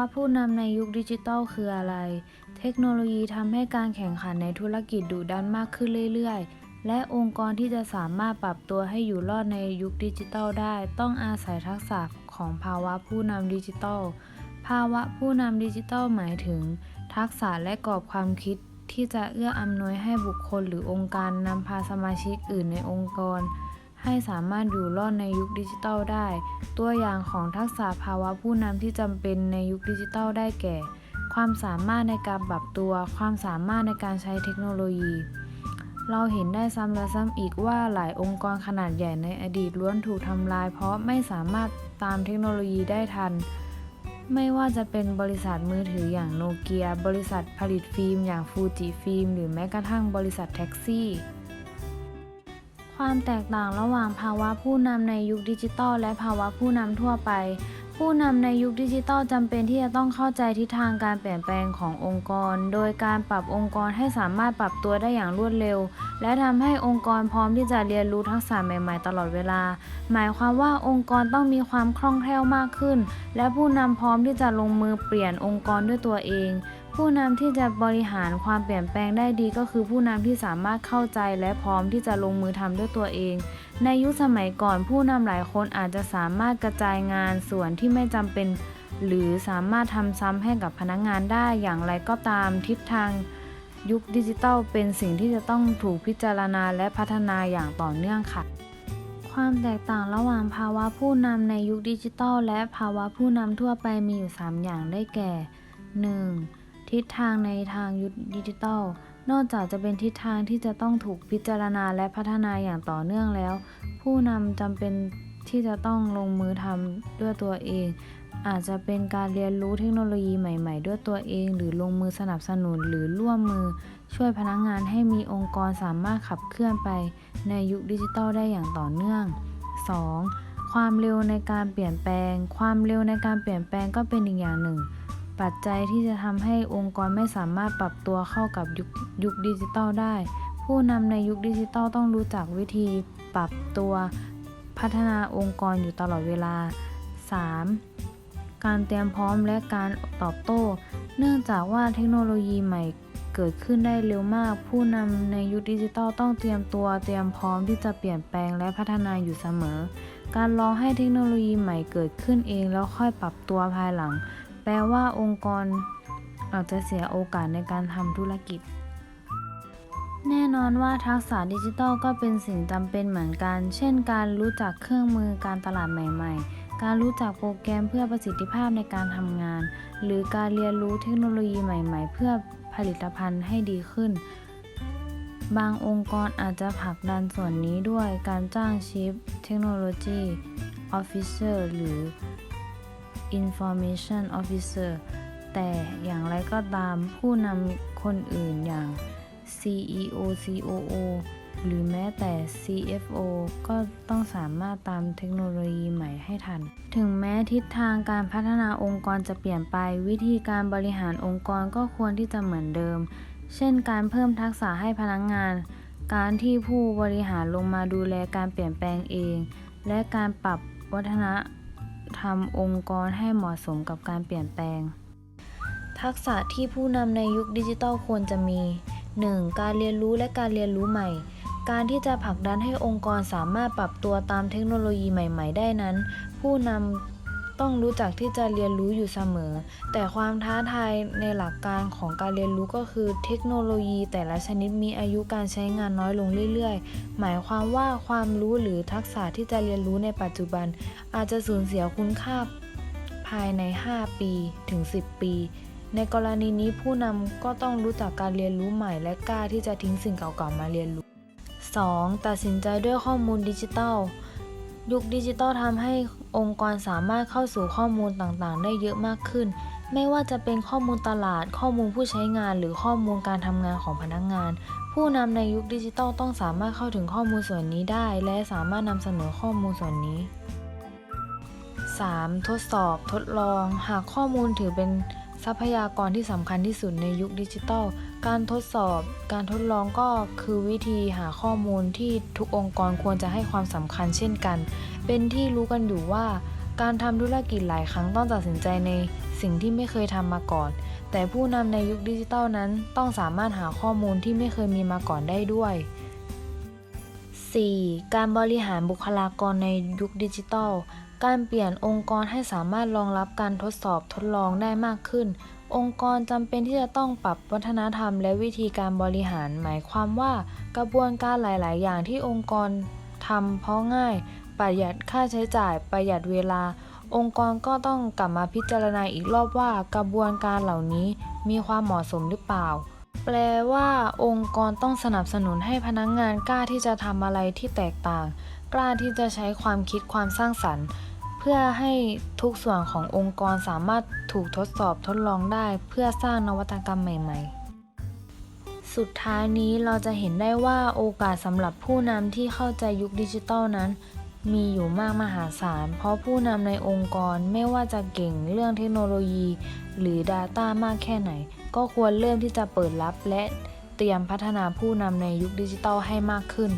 ะผู้นำในยุคดิจิทัลคืออะไร เทคโนโลยีทำให้การแข่งขันในธุรกิจดุดันมากขึ้นเรื่อยๆ และองค์กรที่จะสามารถปรับตัวให้อยู่รอดในยุคดิจิทัลได้ ต้องอาศัยทักษะของภาวะผู้นำดิจิทัล ภาวะผู้นำดิจิทัลหมายถึง ทักษะและกรอบความคิดที่จะเอื้ออำนวยให้บุคคลหรือองค์การนำพาสมาชิกอื่นในองค์กร ให้สามารถอยู่รอดในยุคดิจิทัลได้ ตัวอย่างของทักษะภาวะผู้นำที่จำเป็นในยุคดิจิทัลได้แก่ ความสามารถในการปรับตัว ความสามารถในการใช้เทคโนโลยี เราเห็นได้ซ้ำและซ้ำอีกว่าหลายองค์กรขนาดใหญ่ในอดีตล้วนถูกทำลาย เพราะไม่สามารถตามเทคโนโลยีได้ทัน ไม่ว่าจะเป็นบริษัทมือถืออย่างโนเกีย บริษัทผลิตฟิล์มอย่างฟูจิฟิล์ม หรือแม้กระทั่งบริษัทแท็กซี่ ความแตกต่างระหว่างภาวะผู้นำในยุคดิจิทัลและภาวะผู้นำทั่วไป ผู้นำในยุคดิจิทัลจำเป็นที่จะต้องเข้าใจทิศทางการเปลี่ยนแปลงขององค์กร โดยการปรับองค์กรให้สามารถปรับตัวได้อย่างรวดเร็ว และทำให้องค์กรพร้อมที่จะเรียนรู้ทักษะใหม่ ๆ ตลอดเวลา หมายความว่าองค์กรต้องมีความคล่องแคล่วมากขึ้น และผู้นำพร้อมที่จะลงมือเปลี่ยนองค์กรด้วยตัวเอง ผู้นำที่จะบริหารความเปลี่ยนแปลงได้ดีก็คือผู้นำที่สามารถเข้าใจและพร้อมที่จะลงมือทำด้วยตัวเอง ในยุคสมัยก่อนผู้นำหลายคนอาจจะสามารถกระจายงานส่วนที่ไม่จำเป็น หรือสามารถทำซ้ำให้กับพนักงานได้อย่างไรก็ตามทิศทาง ยุคดิจิทัลเป็นสิ่งที่จะต้องถูกพิจารณาและพัฒนาอย่างต่อเนื่องค่ะความแตกต่างระหว่างภาวะผู้นำในยุคดิจิทัลและภาวะผู้นำทั่วไปมีอยู่ 3 อย่างได้แก่ 1. ทิศทางในทางยุคดิจิทัล นอกจากจะเป็นทิศทางที่จะต้องถูกพิจารณาและพัฒนาอย่างต่อเนื่องแล้ว ผู้นำจำเป็นที่จะต้องลงมือทำด้วยตัวเอง อาจจะเป็นการเรียนรู้เทคโนโลยีใหม่ ๆ ด้วยตัวเอง หรือลงมือสนับสนุนหรือร่วมมือ ช่วยพนักงานให้มีองค์กรสามารถขับเคลื่อนไปในยุคดิจิทัลได้อย่างต่อเนื่อง 2. ความเร็วในการเปลี่ยนแปลง ความเร็วในการเปลี่ยนแปลงก็เป็นอีกอย่างหนึ่ง ปัจจัยที่จะทำให้องค์กรไม่สามารถปรับตัวเข้ากับยุคยุคดิจิทัลได้ ผู้นำในยุคดิจิทัลต้องรู้จักวิธีปรับตัวพัฒนาองค์กรอยู่ตลอดเวลา 3. การเตรียมพร้อมและการตอบโต้ เนื่องจากว่าเทคโนโลยีใหม่เกิดขึ้นได้เร็วมาก ผู้นำในยุคดิจิทัลต้องเตรียมตัวเตรียมพร้อมที่จะเปลี่ยนแปลงและพัฒนาอยู่เสมอ การรอให้เทคโนโลยีใหม่เกิดขึ้นเองแล้วค่อยปรับตัวภายหลัง ลว่าองค์กรอาจจะเสียโอกาสในการทำธุรกิจ แน่นอนว่าทักษะดิจิทัลก็เป็นสิ่งจำเป็นเหมือนกัน เช่น การรู้จักเครื่องมือการตลาดใหม่ๆ การรู้จักโปรแกรมเพื่อประสิทธิภาพในการทำงาน หรือการเรียนรู้เทคโนโลยีใหม่ๆ เพื่อผลิตภัณฑ์ให้ดีขึ้น บางองค์กรอาจจะผลักดันส่วนนี้ด้วยการจ้าง Chief Technology Officer หรือ Information Officer แต่อย่างไรก็ตามผู้นำคนอื่นอย่าง CEO COO หรือแม้แต่ CFO ก็ต้องสามารถตามเทคโนโลยีใหม่ให้ทัน ถึงแม้ทิศทางการพัฒนาองค์กรจะเปลี่ยนไป วิธีการบริหารองค์กรก็ควรที่จะเหมือนเดิม เช่นการเพิ่มทักษะให้พนักงงาน การที่ผู้บริหารลงมาดูแลการเปลี่ยนแปลงเอง และการปรับวัฒน ทำองค์กรให้เหมาะสมกับการเปลี่ยนแปลง ทักษะที่ผู้นำในยุคดิจิทัลควรจะมี 1. การเรียนรู้และการเรียนรู้ใหม่ การที่จะผลักดันให้องค์กรสามารถปรับตัวตามเทคโนโลยีใหม่ ๆ ได้นั้น ผู้นำ ต้องรู้จักที่จะเรียนรู้อยู่เสมอ แต่ความท้าทายในหลักการของการเรียนรู้ก็คือ เทคโนโลยีแต่ละชนิดมีอายุการใช้งานน้อยลงเรื่อยๆ หมายความว่าความรู้หรือทักษะที่จะเรียนรู้ในปัจจุบัน อาจจะสูญเสียคุณค่าภายใน 5 ปีถึง 10 ปี ในกรณีนี้ผู้นำก็ต้องรู้จักการเรียนรู้ใหม่และกล้าที่จะทิ้งสิ่งเก่าๆมาเรียนรู้ 2. ตัดสินใจด้วยข้อมูลดิจิทัล ยุคดิจิทัลทำให้องค์กรสามารถเข้าสู่ข้อมูลต่างๆ ได้เยอะมากขึ้น ไม่ว่าจะเป็นข้อมูลตลาด ข้อมูลผู้ใช้งาน หรือข้อมูลการทำงานของพนักงาน ผู้นำในยุคดิจิทัลต้องสามารถเข้าถึงข้อมูลส่วนนี้ได้ และสามารถนำเสนอข้อมูลส่วนนี้ 3. ทดสอบ ทดลอง หากข้อมูลถือเป็นทรัพยากรที่สำคัญที่สุดในยุคดิจิทัล การทดสอบ การทดลองก็คือวิธีหาข้อมูลที่ทุกองค์กรควรจะให้ความสำคัญเช่นกัน เป็นที่รู้กันอยู่ว่า การทำธุรกิจหลายครั้งต้องตัดสินใจในสิ่งที่ไม่เคยทำมาก่อน แต่ผู้นำในยุคดิจิทัลนั้นต้องสามารถหาข้อมูลที่ไม่เคยมีมาก่อนได้ด้วย 4. การบริหารบุคลากรในยุคดิจิทัล การเปลี่ยนองค์กรให้สามารถรองรับการทดสอบทดลองได้มากขึ้น องค์กรจำเป็นที่จะต้องปรับวัฒนธรรมและวิธีการบริหาร หมายความว่ากระบวนการหลาย ๆ อย่างที่องค์กรทำเพราะง่าย ประหยัดค่าใช้จ่าย ประหยัดเวลา องค์กรก็ต้องกลับมาพิจารณาอีกรอบว่ากระบวนการเหล่านี้มีความเหมาะสมหรือเปล่า แปลว่า องค์กรต้องสนับสนุนให้พนักงงานกล้าที่จะทำอะไรที่แตกต่าง กล้าที่จะใช้ความคิดความสร้างสรรค์ เพื่อให้ทุกส่วนขององค์กรสามารถถูกทดสอบทดลองได้ เพื่อสร้างนวัตกรรมใหม่ ๆ สุดท้ายนี้เราจะเห็นได้ว่าโอกาสสำหรับผู้นำที่เข้าใจยุคดิจิทัลนั้น มีอยู่มากมหาศาล เพราะผู้นำในองค์กรไม่ว่าจะเก่งเรื่องเทคโนโลยี หรือ Data มากแค่ไหน ก็ควรเริ่มที่จะเปิดรับและเตรียมพัฒนาผู้นำในยุคดิจิทัลให้มากขึ้น